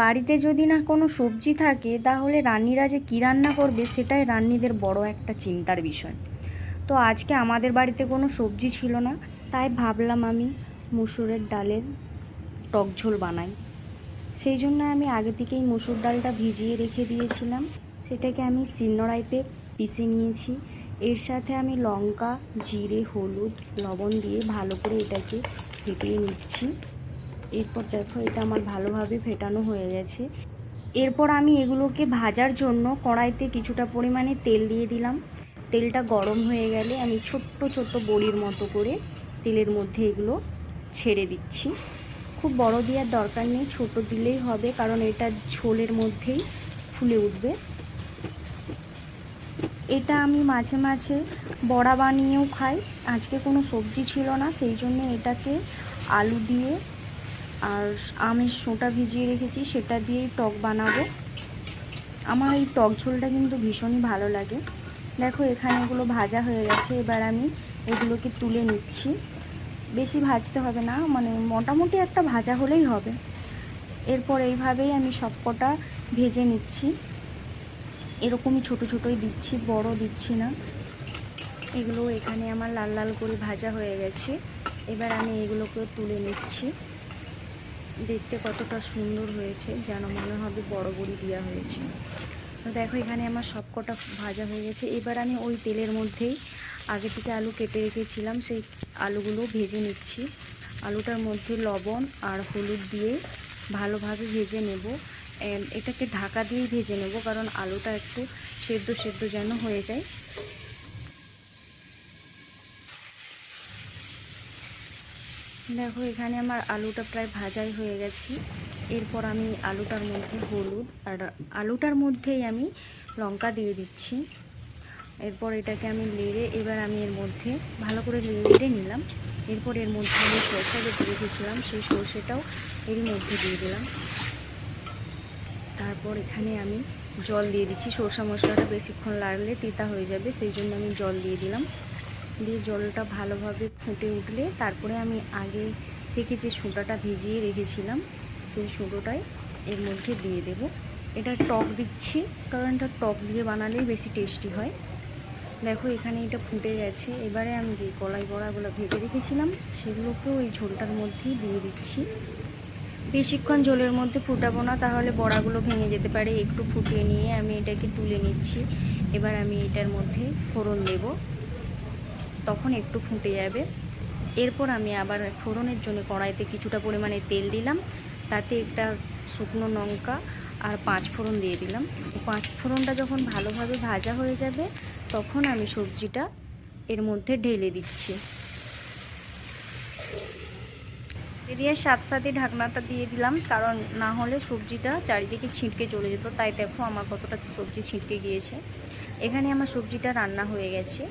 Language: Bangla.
বাড়িতে যদি না কোনো সবজি থাকে, তাহলে রান্নিরা যে কী রান্না করবে সেটাই রান্নিদের বড় একটা চিন্তার বিষয়। তো আজকে আমাদের বাড়িতে কোনো সবজি ছিল না, তাই ভাবলাম আমি মুসুরের ডালের টক ঝোল বানাই। সেই জন্য আমি আগে থেকেই মুসুর ডালটা ভিজিয়ে রেখে দিয়েছিলাম। সেটাকে আমি শিলনোড়াইতে পিষে নিয়েছি। এর সাথে আমি লঙ্কা, জিরে, হলুদ, লবণ দিয়ে ভালো করে এটাকে ফেটিয়ে নিচ্ছি। এরপর দেখো, এটা আমার ভালোভাবে ফেটানো হয়ে গেছে। এরপর আমি এগুলোকে ভাজার জন্য কড়াইতে কিছুটা পরিমাণে তেল দিয়ে দিলাম। তেলটা গরম হয়ে গেলে আমি ছোট্ট ছোট্ট বড়ির মতো করে তেলের মধ্যে এগুলো ছেড়ে দিচ্ছি। খুব বড় দেওয়ার দরকার নেই, ছোট দিলেই হবে, কারণ এটা ঝোলের মধ্যেই ফুলে উঠবে। এটা আমি মাঝে মাঝে বড়া বানিয়েও খাই। আজকে কোনো সবজি ছিল না, সেই জন্য এটাকে আলু দিয়ে আর আমের সোঁটা ভিজিয়ে রেখেছি, সেটা দিয়েই টক বানাবো। আমার এই টক ঝোলটা কিন্তু ভীষণই ভালো লাগে। দেখো, এখানে এগুলো ভাজা হয়ে গেছে, এবার আমি এগুলোকে তুলে নিচ্ছি। বেশি ভাজতে হবে না মানে মোটামুটি একটা ভাজা হলেই হবে। এরপর এইভাবেই আমি সবকটা ভেজে নিচ্ছি। এরকমই ছোট ছোটোই দিচ্ছি, বড় দিচ্ছি না। এগুলো এখানে আমার লাল লাল করে ভাজা হয়ে গেছে। এবার আমি এগুলোকে তুলে নিচ্ছি। দেখতে কতটা সুন্দর হয়েছে, যেন মনে হবে বড় বড়ি দেওয়া হয়েছে। তো দেখো, এখানে আমার সব কটা ভাজা হয়ে গেছে। এবার আমি ওই তেলের মধ্যেই আগে থেকে আলু কেটে রেখেছিলাম, সেই আলুগুলো ভেজে নিচ্ছি। আলুটার মধ্যে লবণ আর হলুদ দিয়ে ভালোভাবে ভেজে নেব। এটাকে ঢাকা দিয়েই ভেজে নেব, কারণ আলুটা একটু সেদ্ধ সেদ্ধ যেন হয়ে যায়। দেখো, এখানে আমার আলুটা প্রায় ভাজাই হয়ে গেছে। এরপর আমি আলুটার মধ্যে হলুদ আর আলুটার মধ্যেই আমি লঙ্কা দিয়ে দিচ্ছি। এরপর এটাকে আমি লেড়ে এবার আমি এর মধ্যে ভালো করে লেড়ে নিলাম। এরপর এর মধ্যে আমি সরষে বেটে রেখেছিলাম, সেই সর্ষেটাও এর মধ্যে দিয়ে দিলাম। তারপর এখানে আমি জল দিয়ে দিচ্ছি। সরষা মশলাটা বেশিক্ষণ লাগলে তিতা হয়ে যাবে, সেই জন্য আমি জল দিয়ে দিলাম। দিয়ে জলটা ভালোভাবে ফুটে উঠলে তারপরে আমি আগে থেকে যে সুঁটাটা ভিজিয়ে রেখেছিলাম, সেই সুঁটোটাই এর মধ্যে দিয়ে দেব। এটা টক দিচ্ছি, কারণ এটা টক দিয়ে বানালেই বেশি টেস্টি হয়। দেখো এখানে এটা ফুটে গেছে। এবারে আমি যে কলাই বড়াগুলো ভেজে রেখেছিলাম, সেগুলোকেও এই ঝোলটার মধ্যেই দিয়ে দিচ্ছি। বেশিক্ষণ ঝোলের মধ্যে ফুটাবো না, তাহলে বড়াগুলো ভেঙে যেতে পারে। একটু ফুটিয়ে নিয়ে আমি এটাকে তুলে নিচ্ছি। এবার আমি এটার মধ্যে ফোড়ন দেব। তখন একটু ফুটে যাবে। এরপর আমি আবার ফোড়নের জন্য কড়াইতে কিছুটা পরিমাণে তেল দিলাম। তাতে একটা শুকনো লঙ্কা আর পাঁচ ফোড়ন দিয়ে দিলাম। পাঁচ ফোড়নটা যখন ভালোভাবে ভাজা হয়ে যাবে, তখন আমি সবজিটা এর মধ্যে ঢেলে দিচ্ছি। দিয়ে সাথে সাথে ঢাকনাটা দিয়ে দিলাম, কারণ না হলে সবজিটা চারিদিকে ছিটকে চলে যেত। তাই দেখো আমার কতটা সবজি ছিটকে গিয়েছে। এখানে আমার সবজিটা রান্না হয়ে গেছে।